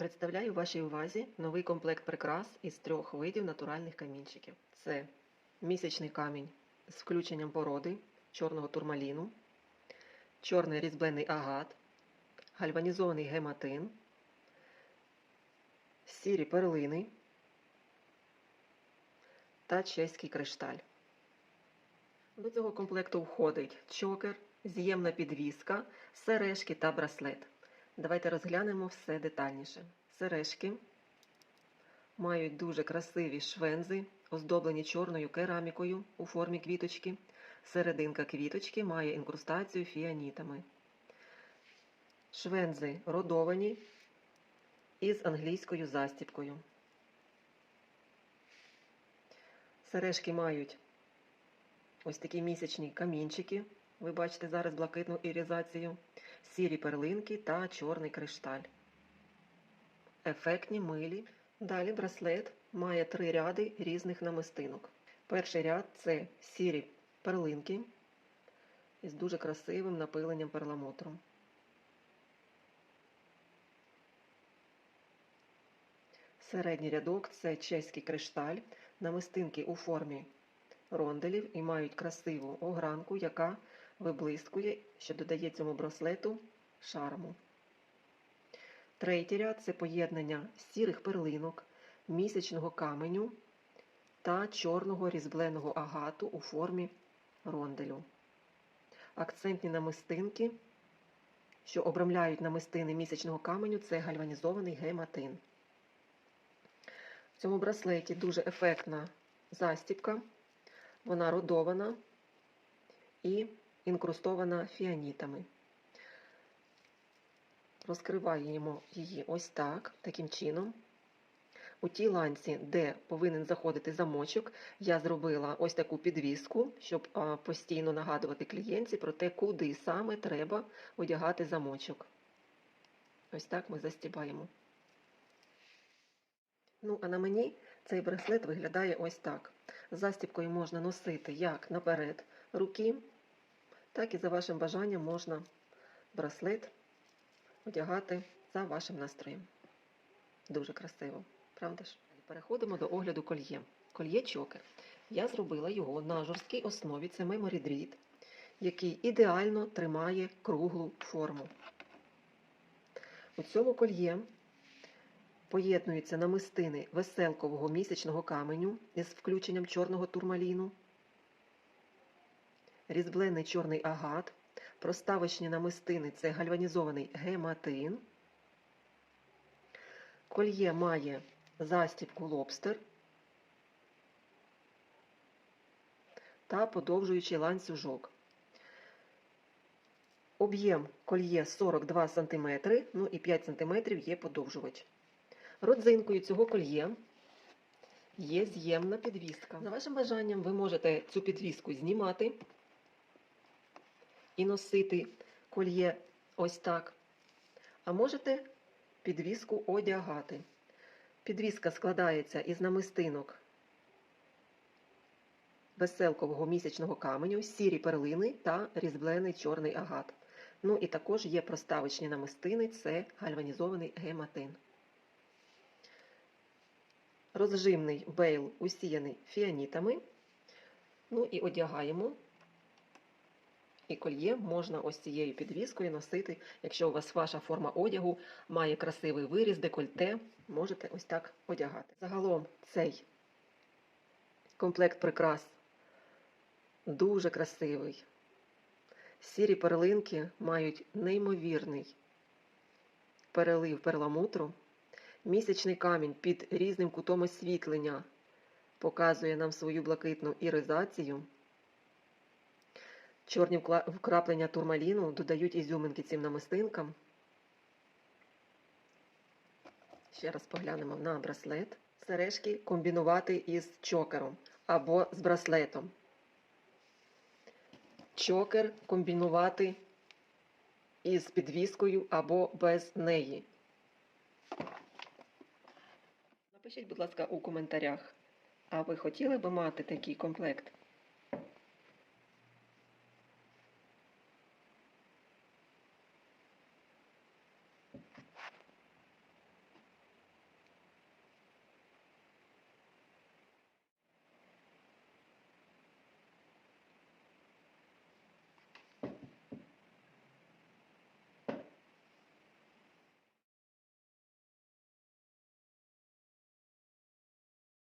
Представляю вашій увазі новий комплект прикрас із трьох видів натуральних камінчиків. Це місячний камінь з включенням породи чорного турмаліну, чорний різьблений агат, гальванізований гематин, сірі перлини та чеський кришталь. До цього комплекту входить чокер, з'ємна підвіска, сережки та браслет. Давайте розглянемо все детальніше. Сережки мають дуже красиві швензи, оздоблені чорною керамікою у формі квіточки. Серединка квіточки має інкрустацію фіанітами. Швензи родовані із англійською застіпкою. Сережки мають ось такі місячні камінчики. Ви бачите зараз блакитну ірізацію, сірі перлинки та чорний кришталь. Ефектні милі. Далі браслет має три ряди різних намистинок. Перший ряд це сірі перлинки із дуже красивим напиленням перламутру. Середній рядок це чеський кришталь, намистинки у формі ронделів і мають красиву огранку, яка виблискує, що додає цьому браслету шарму. Третій ряд це поєднання сірих перлинок, місячного каменю та чорного різьбленого агату у формі ронделю. Акцентні намистинки, що обрамляють намистини місячного каменю, це гальванізований гематин. В цьому браслеті дуже ефектна застіпка. Вона родована і інкрустована фіанітами. Розкриваємо її ось так, таким чином. У тій ланці, де повинен заходити замочок, я зробила ось таку підвіску, щоб постійно нагадувати клієнтці про те, куди саме треба одягати замочок. Ось так ми застібаємо. Ну, а на мені цей браслет виглядає ось так. Застібкою можна носити як наперед руки, так і за вашим бажанням можна браслет одягати за вашим настроєм. Дуже красиво, правда ж? Переходимо до огляду кольє. Кольє чокер. Я зробила його на жорсткій основі, це Dread, який ідеально тримає круглу форму. У цьому кольє поєднуються намистини веселкового місячного каменю із включенням чорного турмаліну, різьблений чорний агат, проставочні намистини це гальванізований гематин. Кольє має застібку лобстер та подовжуючий ланцюжок. Об'єм кольє 42 см, ну і 5 см є подовжувач. Родзинкою цього кольє є з'ємна підвіска. За вашим бажанням ви можете цю підвіску знімати і носити кольє ось так. А можете підвіску одягати. Підвіска складається із намистинок веселкового місячного каменю, сірі перлини та різьблений чорний агат. Ну і також є проставочні намистини, це гальванізований гематин. Розжимний бейл усіяний фіанітами. Ну і одягаємо. І кольє можна ось цією підвіскою носити. Якщо у вас ваша форма одягу має красивий виріз, декольте, можете ось так одягати. Загалом цей комплект прикрас дуже красивий. Сірі перлинки мають неймовірний перелив перламутру. Місячний камінь під різним кутом освітлення показує нам свою блакитну іризацію. Чорні вкраплення турмаліну додають ізюминки цим намистинкам. Ще раз поглянемо на браслет. Сережки комбінувати із чокером або з браслетом. Чокер комбінувати із підвіскою або без неї. Напишіть, будь ласка, у коментарях, а ви хотіли би мати такий комплект?